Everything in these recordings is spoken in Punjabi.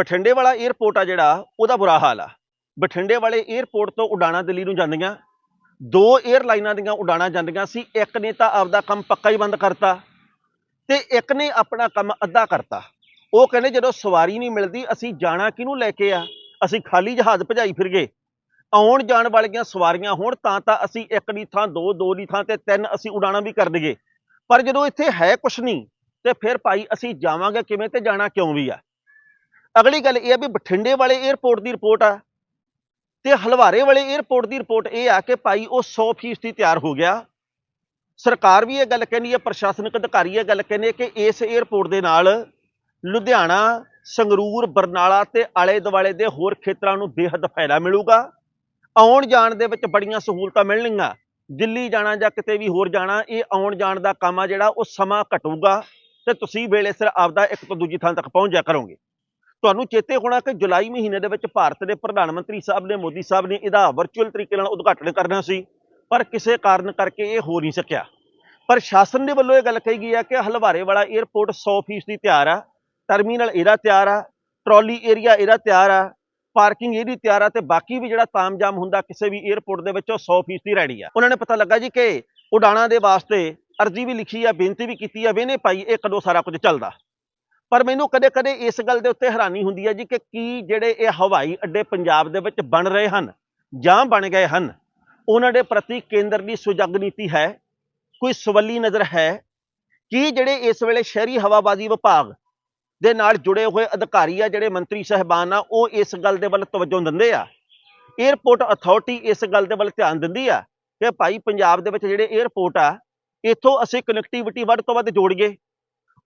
ਬਠਿੰਡੇ ਵਾਲਾ 에어ਪੋਰਟ ਆ ਜਿਹੜਾ, ਉਹਦਾ ਬੁਰਾ ਹਾਲ ਆ। ਬਠਿੰਡੇ ਵਾਲੇ 에어ਪੋਰਟ ਤੋਂ ਉਡਾਣਾ ਦਿੱਲੀ ਨੂੰ ਜਾਂਦੀਆਂ, ਦੋ 에ਅਰਲਾਈਨਾਂ ਦੀਆਂ ਉਡਾਣਾ ਜਾਂਦੀਆਂ ਸੀ, ਇੱਕ ਨੇ ਤਾਂ ਆਪਦਾ ਕੰਮ ਪੱਕਾ ਹੀ ਬੰਦ ਕਰਤਾ ਤੇ ਇੱਕ ਨੇ ਆਪਣਾ ਕੰਮ ਅੱਧਾ ਕਰਤਾ। ਉਹ ਕਹਿੰਦੇ ਜਦੋਂ ਸਵਾਰੀ ਨਹੀਂ ਮਿਲਦੀ, ਅਸੀਂ ਜਾਣਾ ਕਿਹਨੂੰ ਲੈ ਕੇ ਆ? ਅਸੀਂ ਖਾਲੀ ਜਹਾਜ਼ ਭਜਾਈ ਫਿਰ ਗਏ ਆਉਣ ਜਾਣ ਵਾਲੀਆਂ ਸਵਾਰੀਆਂ ਹੋਣ, ਤਾਂ ਤਾਂ ਅਸੀਂ ਇੱਕ ਦੀ ਥਾਂ, ਦੋ ਦੋ ਦੀ ਥਾਂ ਤੇ ਤਿੰਨ ਅਸੀਂ ਉਡਾਣਾ ਵੀ ਕਰ ਦਈਏ। ਪਰ ਜਦੋਂ ਇੱਥੇ ਹੈ ਕੁਛ ਨਹੀਂ, ਤੇ ਫਿਰ ਭਾਈ ਅਸੀਂ ਜਾਵਾਂਗੇ ਕਿਵੇਂ ਤੇ ਜਾਣਾ ਕਿਉਂ ਵੀ ਆ? ਅਗਲੀ ਗੱਲ ਇਹ ਆ ਵੀ ਬਠਿੰਡੇ ਵਾਲੇ 에ਅਰਪੋਰਟ ਦੀ ਰਿਪੋਰਟ ਆ ਤੇ ਹਲਵਾਰੇ ਵਾਲੇ 에ਅਰਪੋਰਟ ਦੀ ਰਿਪੋਰਟ ਇਹ ਆ ਕਿ ਭਾਈ ਉਹ 100% ਤਿਆਰ ਹੋ ਗਿਆ। ਸਰਕਾਰ ਵੀ ਇਹ ਗੱਲ ਕਹਿੰਦੀ ਹੈ ਪ੍ਰਸ਼ਾਸਨਿਕ ਅਧਿਕਾਰੀ ਇਹ ਗੱਲ ਕਹਿੰਦੇ ਕਿ ਇਸ 에ਅਰਪੋਰਟ ਦੇ ਨਾਲ ਲੁਧਿਆਣਾ, ਸੰਗਰੂਰ, ਬਰਨਾਲਾ ਤੇ ਆਲੇ ਦੁਆਲੇ ਦੇ ਹੋਰ ਖੇਤਰਾਂ ਨੂੰ ਬੇਹੱਦ ਫਾਇਦਾ ਮਿਲੂਗਾ। ਆਉਣ ਜਾਣ ਦੇ ਵਿੱਚ ਬੜੀਆਂ ਸਹੂਲਤਾਂ ਮਿਲਣਗੀਆਂ। ਦਿੱਲੀ ਜਾਣਾ ਜਾਂ ਕਿਤੇ ਵੀ ਹੋਰ ਜਾਣਾ, ਇਹ ਆਉਣ ਜਾਣ ਦਾ ਕੰਮ ਆ ਜਿਹੜਾ ਉਹ ਸਮਾਂ ਘਟੂਗਾ ਤੇ ਤੁਸੀਂ ਵੇਲੇ ਸਿਰ ਆਪਦਾ ਇੱਕ ਤੋਂ ਦੂਜੀ ਥਾਂ ਤੱਕ ਪਹੁੰਚ ਜਾ ਕਰੋਗੇ। ਤੁਹਾਨੂੰ ਚੇਤੇ ਹੋਣਾ ਕਿ ਜੁਲਾਈ ਮਹੀਨੇ ਦੇ ਵਿੱਚ ਭਾਰਤ ਦੇ ਪ੍ਰਧਾਨ ਮੰਤਰੀ ਸਾਹਿਬ ਨੇ, ਮੋਦੀ ਸਾਹਿਬ ਨੇ ਇਹਦਾ ਵਰਚੁਅਲ ਤਰੀਕੇ ਨਾਲ ਉਦਘਾਟਨ ਕਰਨਾ ਸੀ, ਪਰ ਕਿਸੇ ਕਾਰਨ ਕਰਕੇ ਇਹ ਹੋ ਨਹੀਂ ਸਕਿਆ। ਪ੍ਰਸ਼ਾਸਨ ਦੇ ਵੱਲੋਂ ਇਹ ਗੱਲ ਕਹੀ ਗਈ ਹੈ ਕਿ ਹਲਵਾਰੇ ਵਾਲਾ 에ਅਰਪੋਰਟ 100% ਦੀ ਤਿਆਰ ਆ ਟਰਮੀਨਲ ਇਹਦਾ ਤਿਆਰ ਆ ਟਰਾਲੀ ਏਰੀਆ ਇਹਦਾ ਤਿਆਰ ਆ ਪਾਰਕਿੰਗ ਇਹਦੀ ਤਿਆਰ ਆ ਤੇ ਬਾਕੀ ਵੀ ਜਿਹੜਾ ਤਾਮਜਾਮ ਹੁੰਦਾ ਕਿਸੇ ਵੀ 에ਅਰਪੋਰਟ ਦੇ ਵਿੱਚ ਉਹ 100% ਦੀ ਰੈਡੀ ਆ। ਉਹਨਾਂ ਨੇ ਪਤਾ ਲੱਗਾ ਜੀ ਕਿ ਉਡਾਣਾਂ ਦੇ ਵਾਸਤੇ ਅਰਜ਼ੀ ਵੀ ਲਿਖੀ ਆ, ਬੇਨਤੀ ਵੀ ਕੀਤੀ ਆ ਵੇਨੇ ਪਾਈ ਇਹ ਕਦੋਂ ਸਾਰਾ ਕੁਝ ਚੱਲਦਾ। ਪਰ ਮੈਨੂੰ ਕਦੇ-ਕਦੇ ਇਸ ਗੱਲ ਦੇ ਉੱਤੇ ਹੈਰਾਨੀ ਹੁੰਦੀ ਹੈ ਜੀ ਕਿ ਕੀ ਜਿਹੜੇ ਇਹ ਹਵਾਈ ਅੱਡੇ ਪੰਜਾਬ ਦੇ ਵਿੱਚ ਬਣ ਰਹੇ ਹਨ ਜਾਂ ਬਣ ਗਏ ਹਨ, ਉਹਨਾਂ ਦੇ ਪ੍ਰਤੀ ਕੇਂਦਰ ਦੀ ਸੁਜਗ ਨੀਤੀ ਹੈ, ਕੋਈ ਸਵੱਲੀ ਨਜ਼ਰ ਹੈ? ਕੀ ਜਿਹੜੇ ਇਸ ਵੇਲੇ ਸ਼ਹਿਰੀ ਹਵਾਬਾਜ਼ੀ ਵਿਭਾਗ ਦੇ ਨਾਲ ਜੁੜੇ ਹੋਏ ਅਧਿਕਾਰੀ ਆ, ਜਿਹੜੇ ਮੰਤਰੀ ਸਹਿਬਾਨ ਆ, ਉਹ ਇਸ ਗੱਲ ਦੇ ਵੱਲ ਤਵੱਜੋ ਦਿੰਦੇ ਆ? 에ਅਰਪੋਰਟ ਅਥਾਰਟੀ ਇਸ ਗੱਲ ਦੇ ਵੱਲ ਧਿਆਨ ਦਿੰਦੀ ਆ ਕਿ ਭਾਈ ਪੰਜਾਬ ਦੇ ਵਿੱਚ ਜਿਹੜੇ 에ਅਰਪੋਰਟ ਆ, ਇੱਥੋਂ ਅਸੀਂ ਕਨੈਕਟੀਵਿਟੀ ਵੱਧ ਤੋਂ ਵੱਧ ਜੋੜੀਏ।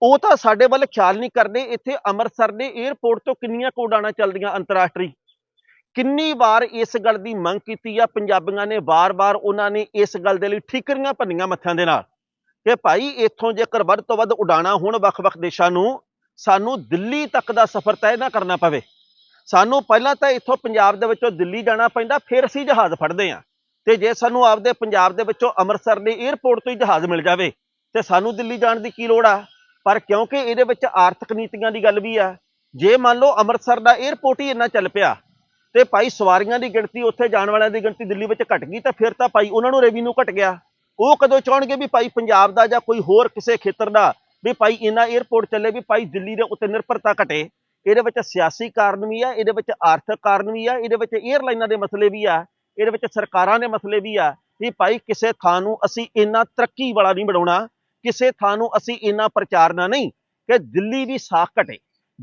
ਉਹ ਤਾਂ ਸਾਡੇ ਵੱਲ ਖਿਆਲ ਨਹੀਂ ਕਰਦੇ ਇੱਥੇ ਅੰਮ੍ਰਿਤਸਰ ਦੇ 에ਅਰਪੋਰਟ ਤੋਂ ਕਿੰਨੀਆਂ ਕੁ ਉਡਾਣਾਂ ਚੱਲਦੀਆਂ ਅੰਤਰਰਾਸ਼ਟਰੀ। ਕਿੰਨੀ ਵਾਰ ਇਸ ਗੱਲ ਦੀ ਮੰਗ ਕੀਤੀ ਆ, ਪੰਜਾਬੀਆਂ ਨੇ ਵਾਰ-ਵਾਰ ਉਹਨਾਂ ਨੇ ਇਸ ਗੱਲ ਦੇ ਲਈ ਠੀਕਰੀਆਂ ਭੰਨੀਆਂ ਮੱਥਿਆਂ ਦੇ ਨਾਲ ਕਿ ਭਾਈ ਇੱਥੋਂ ਜੇਕਰ ਵੱਧ ਤੋਂ ਵੱਧ ਉਡਾਣਾਂ ਹੋਣ ਵੱਖ-ਵੱਖ ਦੇਸ਼ਾਂ ਨੂੰ, ਸਾਨੂੰ ਦਿੱਲੀ ਤੱਕ ਦਾ ਸਫ਼ਰ ਤੈਅ ਨਾ ਕਰਨਾ ਪਵੇ। ਸਾਨੂੰ ਪਹਿਲਾਂ ਤਾਂ ਇੱਥੋਂ ਪੰਜਾਬ ਦੇ ਵਿੱਚੋਂ ਦਿੱਲੀ ਜਾਣਾ ਪੈਂਦਾ, ਫਿਰ ਅਸੀਂ ਜਹਾਜ਼ ਫੜਦੇ ਹਾਂ। ਤੇ ਜੇ ਸਾਨੂੰ ਆਪਦੇ ਪੰਜਾਬ ਦੇ ਵਿੱਚੋਂ ਅੰਮ੍ਰਿਤਸਰ ਦੇ 에ਅਰਪੋਰਟ ਤੋਂ ਹੀ ਜਹਾਜ਼ ਮਿਲ ਜਾਵੇ, ਤੇ ਸਾਨੂੰ ਦਿੱਲੀ ਜਾਣ ਦੀ ਕੀ ਲੋੜ ਆ? ਪਰ ਕਿਉਂਕਿ ਇਹਦੇ ਵਿੱਚ ਆਰਥਿਕ ਨੀਤੀਆਂ ਦੀ ਗੱਲ ਵੀ ਆ, ਜੇ ਮੰਨ ਲਓ ਅੰਮ੍ਰਿਤਸਰ ਦਾ 에어ਪੋਰਟ ਹੀ ਇੰਨਾ ਚੱਲ ਪਿਆ ਤੇ ਭਾਈ ਸਵਾਰੀਆਂ ਦੀ ਗਿਣਤੀ ਉੱਥੇ ਜਾਣ ਵਾਲਿਆਂ ਦੀ ਗਿਣਤੀ ਦਿੱਲੀ ਵਿੱਚ ਘਟ ਗਈ ਤਾਂ ਫਿਰ ਤਾਂ ਭਾਈ ਉਹਨਾਂ ਨੂੰ ਰੈਵਨਿਊ ਘਟ ਗਿਆ। ਉਹ ਕਦੋਂ ਚਾਹਣਗੇ ਵੀ ਭਾਈ ਪੰਜਾਬ ਦਾ ਜਾਂ ਕੋਈ ਹੋਰ ਕਿਸੇ ਖੇਤਰ ਦਾ ਵੀ ਭਾਈ ਇੰਨਾ 에어ਪੋਰਟ ਚੱਲੇ ਵੀ ਭਾਈ ਦਿੱਲੀ ਦੇ ਉੱਤੇ ਨਿਰਭਰਤਾ ਘਟੇ। ਇਹਦੇ ਵਿੱਚ ਸਿਆਸੀ ਕਾਰਨ ਵੀ ਆ, ਇਹਦੇ ਵਿੱਚ ਆਰਥਿਕ ਕਾਰਨ ਵੀ ਆ, ਇਹਦੇ ਵਿੱਚ 에ਅਰਲਾਈਨਾਂ ਦੇ ਮਸਲੇ ਵੀ ਆ, ਇਹਦੇ ਵਿੱਚ ਸਰਕਾਰਾਂ ਦੇ ਮਸਲੇ ਵੀ ਆ ਵੀ ਭਾਈ ਕਿਸੇ ਥਾਂ ਨੂੰ ਅਸੀਂ ਇੰਨਾ ਤਰੱਕੀ ਵਾਲਾ ਨਹੀਂ ਬਣਾਉਣਾ। ਕਿਸੇ ਥਾਂ ਨੂੰ ਅਸੀਂ ਇੰਨਾ ਪ੍ਰਚਾਰਨਾ ਨਹੀਂ ਕਿ ਦਿੱਲੀ ਦੀ ਸਾਖ ਘਟੇ।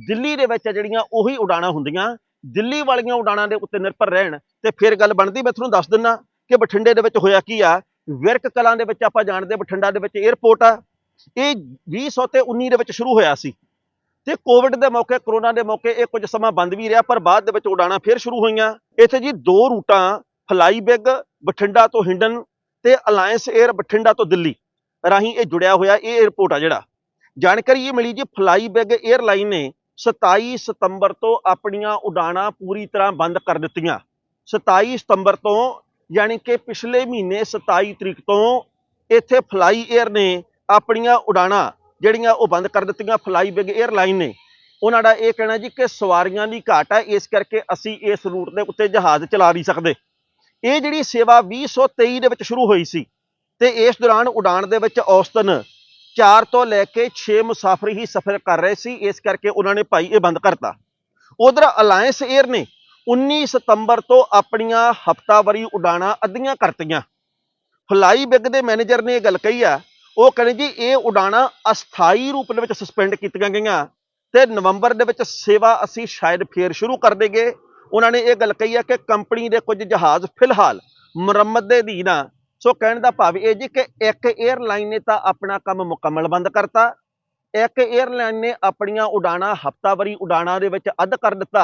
ਦਿੱਲੀ ਦੇ ਵਿੱਚ ਜਿਹੜੀਆਂ ਉਹੀ ਉਡਾਣਾਂ ਹੁੰਦੀਆਂ, ਦਿੱਲੀ ਵਾਲੀਆਂ ਉਡਾਣਾਂ ਦੇ ਉੱਤੇ ਨਿਰਭਰ ਰਹਿਣ ਤੇ ਫਿਰ ਗੱਲ ਬਣਦੀ, ਮੈਂ ਤੁਹਾਨੂੰ ਦੱਸ ਦਿੰਨਾ ਕਿ ਬਠਿੰਡੇ ਦੇ ਵਿੱਚ ਹੋਇਆ ਕੀ ਆ? ਵਿਰਕ ਕਲਾਂ ਦੇ ਵਿੱਚ ਆਪਾਂ ਜਾਣਦੇ ਬਠਿੰਡਾ ਦੇ ਵਿੱਚ 에ਅਰਪੋਰਟ ਆ। ਇਹ 2019 ਤੇ 19 ਦੇ ਵਿੱਚ ਸ਼ੁਰੂ ਹੋਇਆ ਸੀ। ਤੇ ਕੋਵਿਡ ਦੇ ਮੌਕੇ ਕਰੋਨਾ ਦੇ ਮੌਕੇ ਇਹ ਕੁਝ ਸਮਾਂ ਬੰਦ ਵੀ ਰਿਹਾ, ਪਰ ਬਾਅਦ ਦੇ ਵਿੱਚ ਉਡਾਣਾਂ ਫਿਰ ਸ਼ੁਰੂ ਹੋਈਆਂ। ਇੱਥੇ ਜੀ ਦੋ ਰੂਟਾਂ ਫਲਾਈ ਬਿਗ ਬਠਿੰਡਾ ਤੋਂ ਹਿੰਡਨ ਤੇ ਅਲਾਇੰਸ 에ਅਰ ਬਠਿੰਡਾ ਤੋਂ ਦਿੱਲੀ। ਰਾਹੀਂ ਇਹ ਜੁੜਿਆ ਹੋਇਆ ਇਹ 에ਅਰਪੋਰਟ ਆ ਜਿਹੜਾ। ਜਾਣਕਾਰੀ ਇਹ ਮਿਲੀ ਜੀ ਫਲਾਈ ਬੈਗ 에ਅਰਲਾਈਨ ਨੇ 27 ਸਤੰਬਰ ਤੋਂ ਆਪਣੀਆਂ ਉਡਾਣਾਂ ਪੂਰੀ ਤਰ੍ਹਾਂ ਬੰਦ ਕਰ ਦਿੱਤੀਆਂ। 27 ਸਤੰਬਰ ਤੋਂ ਯਾਨੀ ਕਿ ਪਿਛਲੇ ਮਹੀਨੇ 27 ਤਰੀਕ ਤੋਂ ਇੱਥੇ ਫਲਾਈ 에ਅਰ ਨੇ ਆਪਣੀਆਂ ਉਡਾਣਾਂ ਜਿਹੜੀਆਂ ਉਹ ਬੰਦ ਕਰ ਦਿੱਤੀਆਂ ਫਲਾਈ ਬਿਗ 에ਅਰਲਾਈਨ ਨੇ। ਉਹਨਾਂ ਦਾ ਇਹ ਕਹਿਣਾ ਜੀ ਕਿ ਸਵਾਰੀਆਂ ਦੀ ਘਾਟ ਹੈ ਇਸ ਕਰਕੇ ਅਸੀਂ ਇਸ ਰੂਟ ਦੇ ਉੱਤੇ ਜਹਾਜ਼ ਚਲਾ ਨਹੀਂ ਸਕਦੇ। ਇਹ ਜਿਹੜੀ ਸੇਵਾ 2023 ਦੇ ਵਿੱਚ ਸ਼ੁਰੂ ਹੋਈ ਸੀ ਤੇ ਇਸ ਦੌਰਾਨ ਉਡਾਣ ਦੇ ਵਿੱਚ ਔਸਤਨ 4 ਤੋਂ ਲੈ ਕੇ 6 ਮੁਸਾਫਰ ਹੀ ਸਫ਼ਰ ਕਰ ਰਹੇ ਸੀ, ਇਸ ਕਰਕੇ ਉਹਨਾਂ ਨੇ ਭਾਈ ਇਹ ਬੰਦ ਕਰਤਾ। ਉਧਰ ਅਲਾਇੰਸ 에ਅਰ ਨੇ 19 ਸਤੰਬਰ ਤੋਂ ਆਪਣੀਆਂ ਹਫ਼ਤਾਵਾਰੀ ਉਡਾਣਾਂ ਅੱਧੀਆਂ ਕਰਤੀਆਂ। ਫਲਾਈ ਬਿਗ ਦੇ ਮੈਨੇਜਰ ਨੇ ਇਹ ਗੱਲ ਕਹੀ ਆ, ਉਹ ਕਹਿੰਦੇ ਜੀ ਇਹ ਉਡਾਣਾਂ ਅਸਥਾਈ ਰੂਪ ਦੇ ਵਿੱਚ ਸਸਪੈਂਡ ਕੀਤੀਆਂ ਗਈਆਂ ਤੇ ਨਵੰਬਰ ਦੇ ਵਿੱਚ ਸੇਵਾ ਅਸੀਂ ਸ਼ਾਇਦ ਫੇਰ ਸ਼ੁਰੂ ਕਰ ਦੇਗੇ। ਉਹਨਾਂ ਨੇ ਇਹ ਗੱਲ ਕਹੀ ਆ ਕਿ ਕੰਪਨੀ ਦੇ ਕੁਝ ਜਹਾਜ਼ ਫਿਲਹਾਲ ਮੁਰੰਮਤ ਦੇ ਅਧੀਨ ਆ ਸੋ ਕਹਿਣ ਦਾ ਭਾਵ ਇਹ ਜੀ ਕਿ ਇੱਕ 에ਅਰਲਾਈਨ ਨੇ ਤਾਂ ਆਪਣਾ ਕੰਮ ਮੁਕੰਮਲ ਬੰਦ ਕਰਤਾ। ਇੱਕ 에ਅਰਲਾਈਨ ਨੇ ਆਪਣੀਆਂ ਉਡਾਣਾ ਹਫਤਾਵਾਰੀ ਉਡਾਣਾ ਦੇ ਵਿੱਚ ਅੱਧ ਕਰ ਦਿੱਤਾ।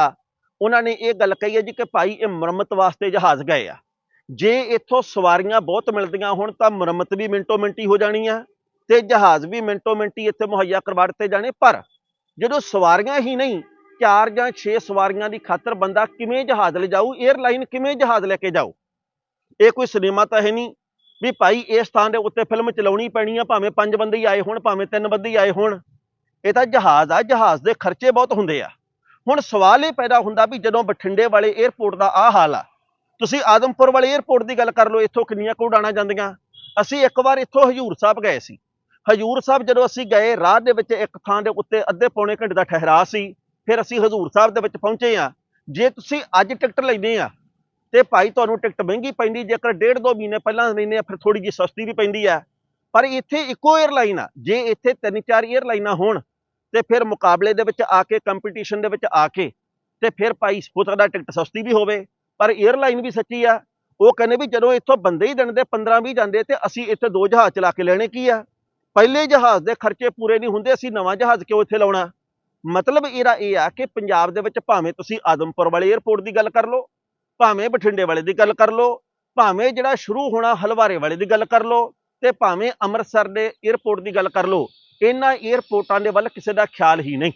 ਉਹਨਾਂ ਨੇ ਇਹ ਗੱਲ ਕਹੀ ਹੈ ਜੀ ਕਿ ਭਾਈ ਇਹ ਮੁਰੰਮਤ ਵਾਸਤੇ ਜਹਾਜ਼ ਗਏ ਆ। ਜੇ ਇੱਥੋਂ ਸਵਾਰੀਆਂ ਬਹੁਤ ਮਿਲਦੀਆਂ ਹੁਣ ਤਾਂ ਮੁਰੰਮਤ ਵੀ ਮਿੰਟੋ ਮਿੰਟੀ ਹੋ ਜਾਣੀ ਆ ਤੇ ਜਹਾਜ਼ ਵੀ ਮਿੰਟੋ ਮਿੰਟੀ ਇੱਥੇ ਮੁਹੱਈਆ ਕਰਵਾ ਦਿੱਤੇ ਜਾਣੇ। ਪਰ ਜਦੋਂ ਸਵਾਰੀਆਂ ਹੀ ਨਹੀਂ, ਚਾਰ ਜਾਂ ਛੇ ਸਵਾਰੀਆਂ ਦੀ ਖਾਤਰ ਬੰਦਾ ਕਿਵੇਂ ਜਹਾਜ਼ ਲੈ ਜਾਊ 에ਅਰਲਾਈਨ ਕਿਵੇਂ ਜਹਾਜ਼ ਲੈ ਕੇ ਜਾਊ? ਇਹ ਕੋਈ ਸਿਨੇਮਾ ਤਾਂ ਹੈ ਨਹੀਂ। ਵੀ ਭਾਈ ਇਸ ਥਾਂ ਦੇ ਉੱਤੇ ਫਿਲਮ ਚਲਾਉਣੀ ਪੈਣੀ ਆ, ਭਾਵੇਂ ਪੰਜ ਬੰਦੇ ਹੀ ਆਏ ਹੋਣ, ਭਾਵੇਂ ਤਿੰਨ ਬੰਦੇ ਹੀ ਆਏ ਹੋਣ। ਇਹ ਤਾਂ ਜਹਾਜ਼ ਆ, ਜਹਾਜ਼ ਦੇ ਖਰਚੇ ਬਹੁਤ ਹੁੰਦੇ ਆ। ਹੁਣ ਸਵਾਲ ਇਹ ਪੈਦਾ ਹੁੰਦਾ ਵੀ ਜਦੋਂ ਬਠਿੰਡੇ ਵਾਲੇ 에ਅਰਪੋਰਟ ਦਾ ਆਹ ਹਾਲ ਆ, ਤੁਸੀਂ ਆਦਮਪੁਰ ਵਾਲੇ 에ਅਰਪੋਰਟ ਦੀ ਗੱਲ ਕਰ ਲਓ, ਇੱਥੋਂ ਕਿੰਨੀਆਂ ਕੁ ਉਡਾਣਾਂ ਜਾਂਦੀਆਂ। ਅਸੀਂ ਇੱਕ ਵਾਰ ਇੱਥੋਂ ਹਜੂਰ ਸਾਹਿਬ ਗਏ ਸੀ। ਹਜੂਰ ਸਾਹਿਬ ਜਦੋਂ ਅਸੀਂ ਗਏ, ਰਾਹ ਦੇ ਵਿੱਚ ਇੱਕ ਥਾਂ ਦੇ ਉੱਤੇ ਅੱਧੇ ਪੌਣੇ ਘੰਟੇ ਦਾ ਠਹਿਰਾ ਸੀ, ਫਿਰ ਅਸੀਂ ਹਜੂਰ ਸਾਹਿਬ ਦੇ ਵਿੱਚ ਪਹੁੰਚੇ ਆ। ਜੇ ਤੁਸੀਂ ਅੱਜ ਟਿਕਟ ਲੈਂਦੇ ਆ ਤੇ ਭਾਈ ਤੁਹਾਨੂੰ ਟਿਕਟ ਮਹਿੰਗੀ ਪੈਂਦੀ, ਜੇਕਰ ਡੇਢ ਦੋ ਮਹੀਨੇ ਪਹਿਲਾਂ ਲੈਨੇ ਫਿਰ ਥੋੜੀ ਜੀ ਸਸਤੀ ਵੀ ਪੈਂਦੀ ਆ। ਪਰ ਇੱਥੇ ਇੱਕੋ 에ਅਰਲਾਈਨ ਆ, ਜੇ ਇੱਥੇ ਤਿੰਨ ਚਾਰ 에ਅਰਲਾਈਨਾਂ ਹੋਣ, ਤੇ ਫਿਰ ਮੁਕਾਬਲੇ ਦੇ ਵਿੱਚ ਆ ਕੇ ਕੰਪੀਟੀਸ਼ਨ ਦੇ ਵਿੱਚ ਆ ਕੇ, ਤੇ ਫਿਰ ਭਾਈ ਹੋ ਸਕਦਾ ਟਿਕਟ ਸਸਤੀ ਵੀ ਹੋਵੇ। ਪਰ 에ਅਰਲਾਈਨ ਵੀ ਸੱਚੀ ਆ, ਉਹ ਕਹਿੰਦੇ ਵੀ ਜਦੋਂ ਇੱਥੋਂ ਬੰਦੇ ਹੀ ਦਿੰਦੇ 15-20 ਜਾਂਦੇ, ਤੇ ਅਸੀਂ ਇੱਥੇ ਦੋ ਜਹਾਜ਼ ਚਲਾ ਕੇ ਲੈਣੇ ਕੀ ਆ? ਪਹਿਲੇ ਜਹਾਜ਼ ਦੇ ਖਰਚੇ ਪੂਰੇ ਨਹੀਂ ਹੁੰਦੇ, ਅਸੀਂ ਨਵਾਂ ਜਹਾਜ਼ ਕਿਉਂ ਇੱਥੇ ਲਾਉਣਾ? ਮਤਲਬ ਇਹਦਾ ਇਹ ਆ ਕਿ ਪੰਜਾਬ ਦੇ ਵਿੱਚ ਭਾਵੇਂ ਤੁਸੀਂ ਆਦਮਪੁਰ ਵਾਲੇ 에ਅਰਪੋਰਟ ਦੀ ਗੱਲ ਕਰ ਲਓ ਭਾਵੇਂ ਬਠਿੰਡੇ ਵਾਲੇ ਦੀ ਗੱਲ ਕਰ ਲਓ, ਭਾਵੇਂ ਜਿਹੜਾ ਸ਼ੁਰੂ ਹੋਣਾ ਹਲਵਾਰੇ ਵਾਲੇ ਦੀ ਗੱਲ ਕਰ ਲਓ ਤੇ ਭਾਵੇਂ ਅੰਮ੍ਰਿਤਸਰ ਦੇ 에어ਪੋਰਟ ਦੀ ਗੱਲ ਕਰ ਲਓ, ਇਹਨਾਂ 에어ਪੋਰਟਾਂ ਦੇ ਵੱਲ ਕਿਸੇ ਦਾ ਖਿਆਲ ਹੀ ਨਹੀਂ।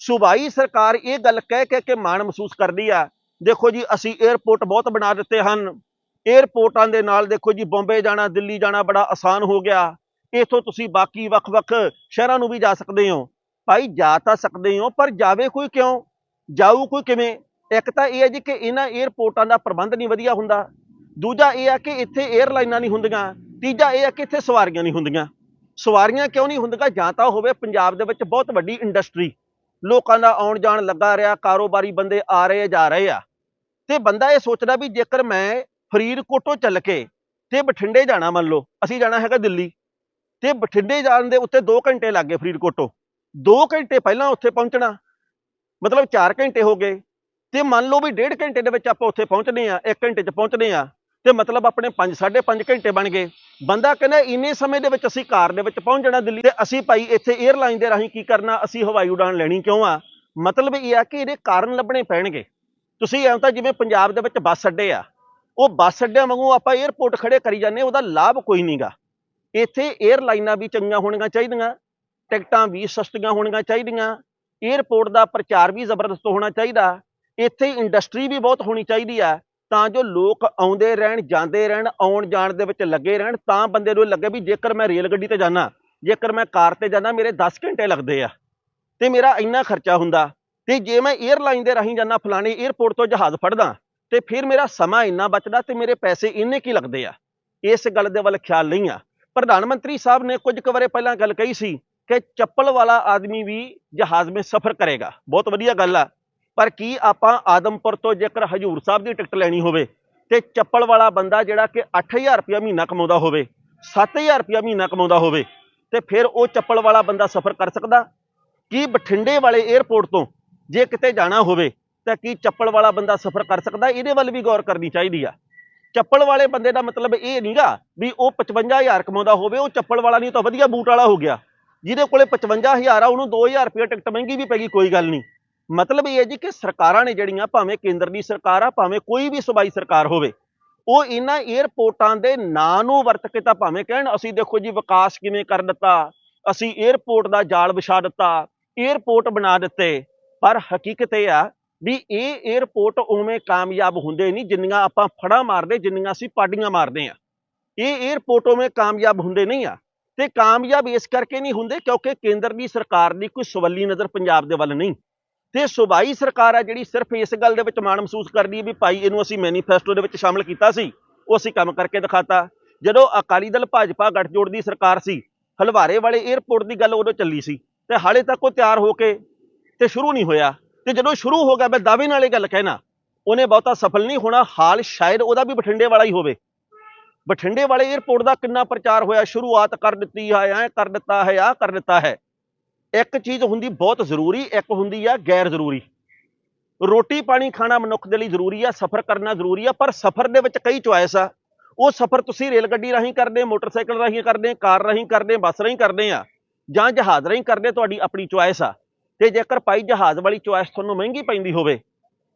ਸੂਬਾਈ ਸਰਕਾਰ ਇਹ ਗੱਲ ਕਹਿ ਕਹਿ ਕੇ ਮਾਣ ਮਹਿਸੂਸ ਕਰਦੀ ਆ, ਦੇਖੋ ਜੀ ਅਸੀਂ 에어ਪੋਰਟ ਬਹੁਤ ਬਣਾ ਦਿੱਤੇ ਹਨ। 에어ਪੋਰਟਾਂ ਦੇ ਨਾਲ ਦੇਖੋ ਜੀ ਬੰਬੇ ਜਾਣਾ, ਦਿੱਲੀ ਜਾਣਾ ਬੜਾ ਆਸਾਨ ਹੋ ਗਿਆ। ਇਥੋਂ ਤੁਸੀਂ ਬਾਕੀ ਵੱਖ-ਵੱਖ ਸ਼ਹਿਰਾਂ ਨੂੰ ਵੀ ਜਾ ਸਕਦੇ ਹੋ। ਭਾਈ ਜਾ ਤਾਂ ਸਕਦੇ ਹੋ, ਪਰ ਜਾਵੇ ਕੋਈ ਕਿਉਂ? ਜਾਊ ਕੋਈ ਕਿਵੇਂ? ਇੱਕ ਤਾਂ ਇਹ ਹੈ ਜੀ ਕਿ ਇਹਨਾਂ 에ਅਰਪੋਰਟਾਂ ਦਾ ਪ੍ਰਬੰਧ ਨਹੀਂ ਵਧੀਆ ਹੁੰਦਾ। ਦੂਜਾ ਇਹ ਹੈ ਕਿ ਇੱਥੇ 에ਅਰਲਾਈਨਾਂ ਨਹੀਂ ਹੁੰਦੀਆਂ। ਤੀਜਾ ਇਹ ਹੈ ਕਿ ਇੱਥੇ ਸਵਾਰੀਆਂ ਨਹੀਂ ਹੁੰਦੀਆਂ। ਸਵਾਰੀਆਂ ਕਿਉਂ ਨਹੀਂ ਹੁੰਦੀਆਂ? ਜਾਂ ਤਾਂ ਹੋਵੇ ਪੰਜਾਬ ਦੇ ਵਿੱਚ ਬਹੁਤ ਵੱਡੀ ਇੰਡਸਟਰੀ ਲੋਕਾਂ ਦਾ ਆਉਣ ਜਾਣ ਲੱਗਾ ਰਿਹਾ, ਕਾਰੋਬਾਰੀ ਬੰਦੇ ਆ ਰਹੇ, ਜਾ ਰਹੇ ਆ। ਤੇ ਬੰਦਾ ਇਹ ਸੋਚਦਾ ਵੀ ਜੇਕਰ ਮੈਂ ਫਰੀਦਕੋਟੋਂ ਚੱਲ ਕੇ ਤੇ ਬਠਿੰਡੇ ਜਾਣਾ ਮੰਨ ਲਓ, ਅਸੀਂ ਜਾਣਾ ਹੈਗਾ ਦਿੱਲੀ। ਤੇ ਬਠਿੰਡੇ ਜਾਣ ਦੇ ਉੱਤੇ 2 ਘੰਟੇ ਲੱਗ ਗਏ ਫਰੀਦਕੋਟੋਂ। 2 ਘੰਟੇ ਪਹਿਲਾਂ ਉੱਥੇ ਪਹੁੰਚਣਾ। ਮਤਲਬ 4 ਘੰਟੇ ਹੋ ਗਏ। ਤੇ ਮੰਨ ਲਓ ਵੀ ਡੇਢ ਘੰਟੇ ਦੇ ਵਿੱਚ ਆਪਾਂ ਉੱਥੇ ਪਹੁੰਚਦੇ ਆ 1 ਘੰਟੇ 'ਚ ਪਹੁੰਚਦੇ ਆ ਤੇ ਮਤਲਬ ਆਪਣੇ 5 5.5 ਘੰਟੇ ਬਣ ਗਏ। ਬੰਦਾ ਕਹਿੰਦਾ ਇੰਨੇ ਸਮੇਂ ਦੇ ਵਿੱਚ ਅਸੀਂ ਕਾਰ ਦੇ ਵਿੱਚ ਪਹੁੰਚ ਜਾਣਾ ਦਿੱਲੀ, ਤੇ ਅਸੀਂ ਭਾਈ ਇੱਥੇ 에ਅਰਲਾਈਨ ਦੇ ਰਾਹੀਂ ਕੀ ਕਰਨਾ, ਅਸੀਂ ਹਵਾਈ ਉਡਾਨ ਲੈਣੀ ਕਿਉਂ ਆ? ਮਤਲਬ ਇਹ ਆ ਕਿ ਇਹਦੇ ਕਾਰਨ ਲੱਭਣੇ ਪੈਣਗੇ। ਤੁਸੀਂ ਐਂ ਤਾਂ ਜਿਵੇਂ ਪੰਜਾਬ ਦੇ ਵਿੱਚ ਬੱਸ ਅੱਡੇ ਆ, ਉਹ ਬੱਸ ਅੱਡਿਆਂ ਵਾਂਗੂ ਆਪਾਂ 에ਅਰਪੋਰਟ ਖੜੇ ਕਰੀ ਜਾਂਦੇ ਉਹਦਾ ਲਾਭ ਕੋਈ ਨਹੀਂਗਾ ਇੱਥੇ 에ਅਰਲਾਈਨਾਂ ਵੀ ਚੰਗੀਆਂ ਹੋਣੀਆਂ ਚਾਹੀਦੀਆਂ, ਟਿਕਟਾਂ ਵੀ ਸਸਤੀਆਂ ਹੋਣੀਆਂ ਚਾਹੀਦੀਆਂ 에ਅਰਪੋਰਟ ਦਾ ਪ੍ਰਚਾਰ ਵੀ ਜ਼ਬਰਦਸਤ ਹੋਣਾ ਚਾਹੀਦਾ। ਇੱਥੇ ਇੰਡਸਟਰੀ ਵੀ ਬਹੁਤ ਹੋਣੀ ਚਾਹੀਦੀ ਆ, ਤਾਂ ਜੋ ਲੋਕ ਆਉਂਦੇ ਰਹਿਣ, ਜਾਂਦੇ ਰਹਿਣ, ਆਉਣ ਜਾਣ ਦੇ ਵਿੱਚ ਲੱਗੇ ਰਹਿਣ, ਤਾਂ ਬੰਦੇ ਨੂੰ ਲੱਗੇ ਵੀ ਜੇਕਰ ਮੈਂ ਰੇਲ ਗੱਡੀ ਤੇ ਜਾਣਾ ਜੇਕਰ ਮੈਂ ਕਾਰ ਤੇ ਜਾਣਾ ਮੇਰੇ 10 ਘੰਟੇ ਲੱਗਦੇ ਆ, ਤੇ ਮੇਰਾ ਇੰਨਾ ਖਰਚਾ ਹੁੰਦਾ, ਤੇ ਜੇ ਮੈਂ 에ਅਰਲਾਈਨ ਦੇ ਰਾਹੀਂ ਜਾਣਾ ਫਲਾਣੇ 에ਅਰਪੋਰਟ ਤੋਂ ਜਹਾਜ਼ ਫੜਦਾ, ਤੇ ਫਿਰ ਮੇਰਾ ਸਮਾਂ ਇੰਨਾ ਬਚਦਾ, ਤੇ ਮੇਰੇ ਪੈਸੇ ਇੰਨੇ ਕੀ ਲੱਗਦੇ ਆ, ਇਸ ਗੱਲ ਦੇ ਵੱਲ ਖਿਆਲ ਨਹੀਂ ਆ। ਪ੍ਰਧਾਨ ਮੰਤਰੀ ਸਾਹਿਬ ਨੇ ਕੁਝ ਕੁ ਵਰੇ ਪਹਿਲਾਂ ਗੱਲ ਕਹੀ ਸੀ ਕਿ ਚੱਪਲ ਵਾਲਾ ਆਦਮੀ ਵੀ ਜਹਾਜ਼ ਵਿੱਚ ਸਫ਼ਰ ਕਰੇਗਾ, ਬਹੁਤ ਵਧੀਆ ਗੱਲ ਆ। ਪਰ ਕੀ ਆਪਾਂ ਆਦਮਪੁਰ ਤੋਂ ਜੇਕਰ ਹਜੂਰ ਸਾਹਿਬ ਦੀ ਟਿਕਟ ਲੈਣੀ ਹੋਵੇ ਤੇ ਚੱਪਲ ਵਾਲਾ ਬੰਦਾ ਜਿਹੜਾ ਕਿ 8000 ਰੁਪਇਆ ਮਹੀਨਾ ਕਮਾਉਂਦਾ ਹੋਵੇ 7000 ਰੁਪਇਆ ਮਹੀਨਾ ਕਮਾਉਂਦਾ ਹੋਵੇ, ਤੇ ਫਿਰ ਉਹ ਚੱਪਲ ਵਾਲਾ ਬੰਦਾ ਸਫ਼ਰ ਕਰ ਸਕਦਾ? ਕੀ ਬਠਿੰਡੇ ਵਾਲੇ 에ਅਰਪੋਰਟ ਤੋਂ ਜੇ ਕਿਤੇ ਜਾਣਾ ਹੋਵੇ, ਤਾਂ ਕੀ ਚੱਪਲ ਵਾਲਾ ਬੰਦਾ ਸਫ਼ਰ ਕਰ ਸਕਦਾ? ਇਹਦੇ ਵੱਲ ਵੀ ਗੌਰ ਕਰਨੀ ਚਾਹੀਦੀ ਆ। ਚੱਪਲ ਵਾਲੇ ਬੰਦੇ ਦਾ ਮਤਲਬ ਇਹ ਨਹੀਂਗਾ ਵੀ ਉਹ 55000 ਕਮਾਉਂਦਾ ਹੋਵੇ, ਉਹ ਚੱਪਲ ਵਾਲਾ ਨਹੀਂ ਤਾਂ ਵਧੀਆ ਬੂਟ ਵਾਲਾ ਹੋ ਗਿਆ। ਜਿਹਦੇ ਕੋਲੇ 55000 ਆ, ਉਹਨੂੰ 2000 ਰੁਪਏ ਟਿਕਟ ਮਹਿੰਗੀ ਵੀ ਪੈਗੀ ਕੋਈ ਗੱਲ ਨਹੀਂ। ਮਤਲਬ ਇਹ ਹੈ ਜੀ ਕਿ ਸਰਕਾਰਾਂ ਨੇ ਜਿਹੜੀਆਂ, ਭਾਵੇਂ ਕੇਂਦਰ ਦੀ ਸਰਕਾਰ ਆ, ਭਾਵੇਂ ਕੋਈ ਵੀ ਸੂਬਾਈ ਸਰਕਾਰ ਹੋਵੇ, ਉਹ ਇਹਨਾਂ 에ਅਰਪੋਰਟਾਂ ਦੇ ਨਾਂ ਨੂੰ ਵਰਤ ਕੇ ਤਾਂ ਭਾਵੇਂ ਕਹਿਣ, ਅਸੀਂ ਦੇਖੋ ਜੀ ਵਿਕਾਸ ਕਿਵੇਂ ਕਰ ਦਿੱਤਾ, ਅਸੀਂ 에ਅਰਪੋਰਟ ਦਾ ਜਾਲ ਵਿਛਾ ਦਿੱਤਾ 에ਅਰਪੋਰਟ ਬਣਾ ਦਿੱਤੇ, ਪਰ ਹਕੀਕਤ ਇਹ ਆ ਵੀ ਇਹ 에ਅਰਪੋਰਟ ਉਵੇਂ ਕਾਮਯਾਬ ਹੁੰਦੇ ਨਹੀਂ, ਜਿੰਨੀਆਂ ਆਪਾਂ ਫੜਾ ਮਾਰਦੇ, ਜਿੰਨੀਆਂ ਅਸੀਂ ਪਾਡੀਆਂ ਮਾਰਦੇ ਆ ਇਹ 에ਅਰਪੋਰਟ ਉਵੇਂ ਕਾਮਯਾਬ ਹੁੰਦੇ ਨਹੀਂ ਆ, ਤੇ ਕਾਮਯਾਬ ਇਸ ਕਰਕੇ ਨਹੀਂ ਹੁੰਦੇ ਕਿਉਂਕਿ ਕੇਂਦਰ ਦੀ ਸਰਕਾਰ ਦੀ ਕੋਈ ਸਵੱਲੀ ਨਜ਼ਰ ਪੰਜਾਬ ਦੇ ਵੱਲ ਨਹੀਂ। ਤੇ ਸੂਬਾਈ ਸਰਕਾਰ ਆ ਜਿਹੜੀ ਸਿਰਫ ਇਸ ਗੱਲ ਦੇ ਵਿੱਚ ਮਾਣ ਮਹਿਸੂਸ ਕਰਦੀ ਹੈ ਵੀ ਭਾਈ ਇਹਨੂੰ ਅਸੀਂ ਮੈਨੀਫੈਸਟੋ ਦੇ ਵਿੱਚ ਸ਼ਾਮਲ ਕੀਤਾ ਸੀ, ਉਹ ਅਸੀਂ ਕੰਮ ਕਰਕੇ ਦਿਖਾਤਾ। ਜਦੋਂ ਅਕਾਲੀ ਦਲ ਭਾਜਪਾ ਗੱਠਜੋੜ ਦੀ ਸਰਕਾਰ ਸੀ, ਹਲਵਾਰੇ ਵਾਲੇ 에ਅਰਪੋਰਟ ਦੀ ਗੱਲ ਉਦੋਂ ਚੱਲੀ ਸੀ ਤੇ ਹਾਲੇ ਤੱਕ ਉਹ ਤਿਆਰ ਹੋ ਕੇ ਤੇ ਸ਼ੁਰੂ ਨਹੀਂ ਹੋਇਆ। ਤੇ ਜਦੋਂ ਸ਼ੁਰੂ ਹੋ ਗਿਆ, ਮੈਂ ਦਾਅਵੇ ਨਾਲ ਇਹ ਗੱਲ ਕਹਿਣਾ, ਉਹਨੇ ਬਹੁਤਾ ਸਫਲ ਨਹੀਂ ਹੋਣਾ, ਹਾਲ ਸ਼ਾਇਦ ਉਹਦਾ ਵੀ ਬਠਿੰਡੇ ਵਾਲਾ ਹੀ ਹੋਵੇ। ਬਠਿੰਡੇ ਵਾਲੇ 에ਅਰਪੋਰਟ ਦਾ ਕਿੰਨਾ ਪ੍ਰਚਾਰ ਹੋਇਆ, ਸ਼ੁਰੂਆਤ ਕਰ ਦਿੱਤੀ ਹੈ, ਐ ਕਰ ਦਿੱਤਾ ਹੈ ਆ ਕਰ ਦਿੱਤਾ ਹੈ। ਇੱਕ ਚੀਜ਼ ਹੁੰਦੀ ਬਹੁਤ ਜ਼ਰੂਰੀ, ਇੱਕ ਹੁੰਦੀ ਆ ਗੈਰ ਜ਼ਰੂਰੀ। ਰੋਟੀ ਪਾਣੀ ਖਾਣਾ ਮਨੁੱਖ ਦੇ ਲਈ ਜ਼ਰੂਰੀ ਆ, ਸਫ਼ਰ ਕਰਨਾ ਜ਼ਰੂਰੀ ਆ, ਪਰ ਸਫ਼ਰ ਦੇ ਵਿੱਚ ਕਈ ਚੁਆਇਸ ਆ। ਉਹ ਸਫ਼ਰ ਤੁਸੀਂ ਰੇਲ ਗੱਡੀ ਰਾਹੀਂ ਕਰਦੇ, ਮੋਟਰਸਾਈਕਲ ਰਾਹੀਂ ਕਰਦੇ, ਕਾਰ ਰਾਹੀਂ ਕਰਦੇ, ਬੱਸ ਰਾਹੀਂ ਕਰਦੇ ਆ, ਜਾਂ ਜਹਾਜ਼ ਰਾਹੀਂ ਕਰਦੇ, ਤੁਹਾਡੀ ਆਪਣੀ ਚੁਆਇਸ ਆ। ਤੇ ਜੇਕਰ ਭਾਈ ਜਹਾਜ਼ ਵਾਲੀ ਚੁਆਇਸ ਤੁਹਾਨੂੰ ਮਹਿੰਗੀ ਪੈਂਦੀ ਹੋਵੇ,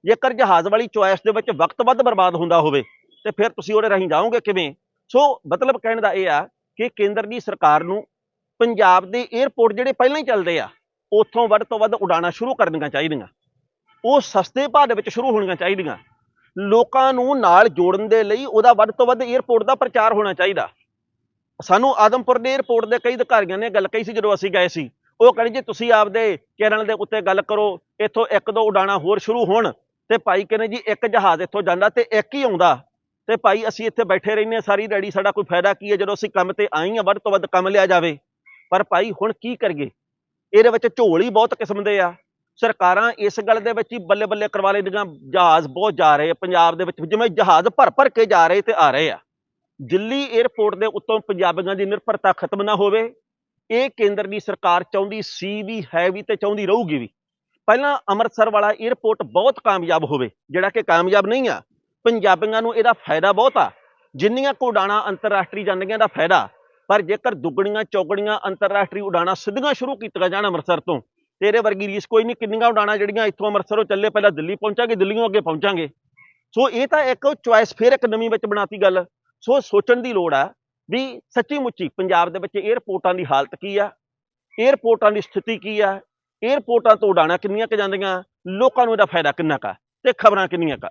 ਜੇਕਰ ਜਹਾਜ਼ ਵਾਲੀ ਚੁਆਇਸ ਦੇ ਵਿੱਚ ਵਕਤ ਵੱਧ ਬਰਬਾਦ ਹੁੰਦਾ ਹੋਵੇ, ਤੇ ਫਿਰ ਤੁਸੀਂ ਉਹਦੇ ਰਾਹੀਂ ਜਾਓਗੇ ਕਿਵੇਂ? ਸੋ ਮਤਲਬ ਕਹਿਣ ਦਾ ਇਹ ਆ ਕਿ ਕੇਂਦਰ ਦੀ ਸਰਕਾਰ ਨੂੰ ਪੰਜਾਬ ਦੇ 에ਅਰਪੋਰਟ ਜਿਹੜੇ ਪਹਿਲਾਂ ਹੀ ਚੱਲਦੇ ਆ, ਉੱਥੋਂ ਵੱਧ ਤੋਂ ਵੱਧ ਉਡਾਣਾ ਸ਼ੁਰੂ ਕਰਨੀਆਂ ਚਾਹੀਦੀਆਂ। ਉਹ ਸਸਤੇ ਭਾਅ ਦੇ ਵਿੱਚ ਸ਼ੁਰੂ ਹੋਣੀਆਂ ਚਾਹੀਦੀਆਂ। ਲੋਕਾਂ ਨੂੰ ਨਾਲ ਜੋੜਨ ਦੇ ਲਈ ਉਹਦਾ ਵੱਧ ਤੋਂ ਵੱਧ 에ਅਰਪੋਰਟ ਦਾ ਪ੍ਰਚਾਰ ਹੋਣਾ ਚਾਹੀਦਾ। ਸਾਨੂੰ ਆਦਮਪੁਰ ਦੇ 에ਅਰਪੋਰਟ ਦੇ ਕਈ ਅਧਿਕਾਰੀਆਂ ਨੇ ਗੱਲ ਕਹੀ ਸੀ ਜਦੋਂ ਅਸੀਂ ਗਏ ਸੀ। ਉਹ ਕਹਿੰਦੇ ਜੀ, ਤੁਸੀਂ ਆਪਦੇ ਚੈਨਲ ਦੇ ਉੱਤੇ ਗੱਲ ਕਰੋ, ਇੱਥੋਂ ਇੱਕ ਦੋ ਉਡਾਣਾ ਹੋਰ ਸ਼ੁਰੂ ਹੋਣ ਤੇ ਭਾਈ ਕਹਿੰਦੇ ਜੀ, ਇੱਕ ਜਹਾਜ਼ ਇੱਥੋਂ ਜਾਂਦਾ ਤੇ ਇੱਕ ਹੀ ਆਉਂਦਾ। ਤੇ ਭਾਈ, ਅਸੀਂ ਇੱਥੇ ਬੈਠੇ ਰਹਿੰਦੇ ਸਾਰੀ ਰੈਡੀ ਸਾਡਾ ਕੋਈ ਫਾਇਦਾ ਕੀ ਹੈ? ਜਦੋਂ ਅਸੀਂ ਕੰਮ ਤੇ ਆਈ ਆ ਵੱਧ ਤੋਂ ਵੱਧ ਕੰਮ ਲਿਆ ਜਾਵੇ। ਪਰ ਭਾਈ ਹੁਣ ਕੀ ਕਰੀਏ? ਇਹਦੇ ਵਿੱਚ ਝੋਲ ਹੀ ਬਹੁਤ ਕਿਸਮ ਦੇ ਆ। ਸਰਕਾਰਾਂ ਇਸ ਗੱਲ ਦੇ ਵਿੱਚ ਹੀ ਬੱਲੇ ਬੱਲੇ ਕਰਵਾ ਲੈਂਦੀਆਂ ਜਹਾਜ਼ ਬਹੁਤ ਜਾ ਰਹੇ ਆ। ਪੰਜਾਬ ਦੇ ਵਿੱਚ ਜਿਵੇਂ ਜਹਾਜ਼ ਭਰ ਭਰ ਕੇ ਜਾ ਰਹੇ ਤੇ ਆ ਰਹੇ ਆ। ਦਿੱਲੀ 에ਅਰਪੋਰਟ ਦੇ ਉੱਤੋਂ ਪੰਜਾਬੀਆਂ ਦੀ ਨਿਰਭਰਤਾ ਖਤਮ ਨਾ ਹੋਵੇ, ਇਹ ਕੇਂਦਰ ਦੀ ਸਰਕਾਰ ਚਾਹੁੰਦੀ ਸੀ ਵੀ, ਹੈ ਵੀ ਤੇ ਚਾਹੁੰਦੀ ਰਹੂਗੀ ਵੀ। ਪਹਿਲਾਂ ਅੰਮ੍ਰਿਤਸਰ ਵਾਲਾ 에ਅਰਪੋਰਟ ਬਹੁਤ ਕਾਮਯਾਬ ਹੋਵੇ, ਜਿਹੜਾ ਕਿ ਕਾਮਯਾਬ ਨਹੀਂ ਆ। ਪੰਜਾਬੀਆਂ ਨੂੰ ਇਹਦਾ ਫਾਇਦਾ ਬਹੁਤ ਆ। ਜਿੰਨੀਆਂ ਕੁ ਅੰਤਰਰਾਸ਼ਟਰੀ ਜਾਂਦੀਆਂ ਦਾ ਫਾਇਦਾ। ਪਰ ਜੇਕਰ ਦੁੱਗਣੀਆਂ, ਚੌਗਣੀਆਂ ਅੰਤਰਰਾਸ਼ਟਰੀ ਉਡਾਣਾਂ ਸਿੱਧੀਆਂ ਸ਼ੁਰੂ ਕੀਤੀਆਂ ਜਾਣ ਅੰਮ੍ਰਿਤਸਰ ਤੋਂ, ਤੇਰੇ ਵਰਗੀ ਰੀਸ ਕੋਈ ਨਹੀਂ, ਕਿੰਨੀਆਂ ਉਡਾਣਾਂ ਜਿਹੜੀਆਂ ਇੱਥੋਂ ਅੰਮ੍ਰਿਤਸਰੋਂ ਚੱਲੇ, ਪਹਿਲਾਂ ਦਿੱਲੀ ਪਹੁੰਚਾਂਗੇ, ਦਿੱਲੀੋਂ ਅੱਗੇ ਪਹੁੰਚਾਂਗੇ। ਸੋ ਇਹ ਤਾਂ ਇੱਕ ਚੁਆਇਸ ਫੇਰ ਇੱਕ ਨਵੀਂ ਵਿੱਚ ਬਣਾਤੀ ਗੱਲ। ਸੋ ਸੋਚਣ ਦੀ ਲੋੜ ਆ ਵੀ ਸੱਚੀ ਮੁੱਚੀ ਪੰਜਾਬ ਦੇ ਵਿੱਚ 에ਅਰਪੋਰਟਾਂ ਦੀ ਹਾਲਤ ਕੀ ਆ? 에ਅਰਪੋਰਟਾਂ ਦੀ ਸਥਿਤੀ ਕੀ ਆ? 에ਅਰਪੋਰਟਾਂ ਤੋਂ ਉਡਾਣਾਂ ਕਿੰਨੀਆਂ ਕ ਜਾਂਦੀਆਂ? ਲੋਕਾਂ ਨੂੰ ਇਹਦਾ ਫਾਇਦਾ ਕਿੰਨਾ ਕਾ ਤੇ ਖਬਰਾਂ ਕਿੰਨੀਆਂ ਕਾ